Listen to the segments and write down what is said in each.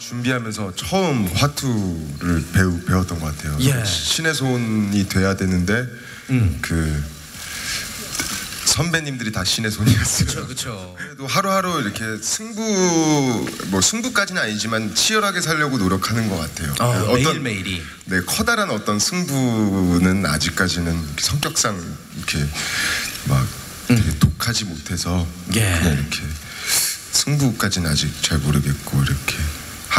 준비하면서 처음 화투를 배우, 배웠던 것 같아요. 예. 신의 손이 돼야 되는데 그 선배님들이 다 신의 손이었어요. 그렇죠. 그래도 하루하루 이렇게 승부 뭐 승부까지는 아니지만 치열하게 살려고 노력하는 것 같아요. 어, 어떤- 매일매일이. 네 커다란 어떤 승부는 아직까지는 성격상 이렇게 막 되게 독하지 못해서 음. 예. 그냥 이렇게 승부까지는 아직 잘 모르겠고 이렇게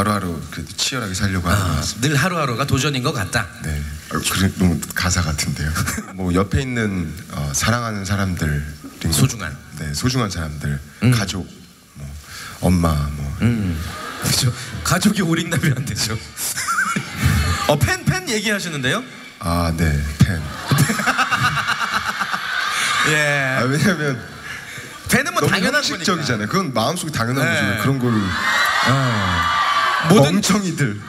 하루하루 치열하게 살려고 하는 것 아, 같습니다. 늘 하루하루가 도전인 것 같다. 네, 어, 그래 너무 가사 같은데요. 뭐 옆에 있는 어, 사랑하는 사람들 소중한. 네 소중한 사람들 음. 가족 뭐 엄마 뭐 그렇죠. 가족이 올인나면 안 되죠. 어, 팬, 팬 얘기하시는데요? 아, 네, 팬. 예. 아, 왜냐면 팬은 뭐 당연한 형식적이잖아요. 그건 마음속에 당연한 네. 거죠. 그런 거를 거니까. 모든 멍청이들.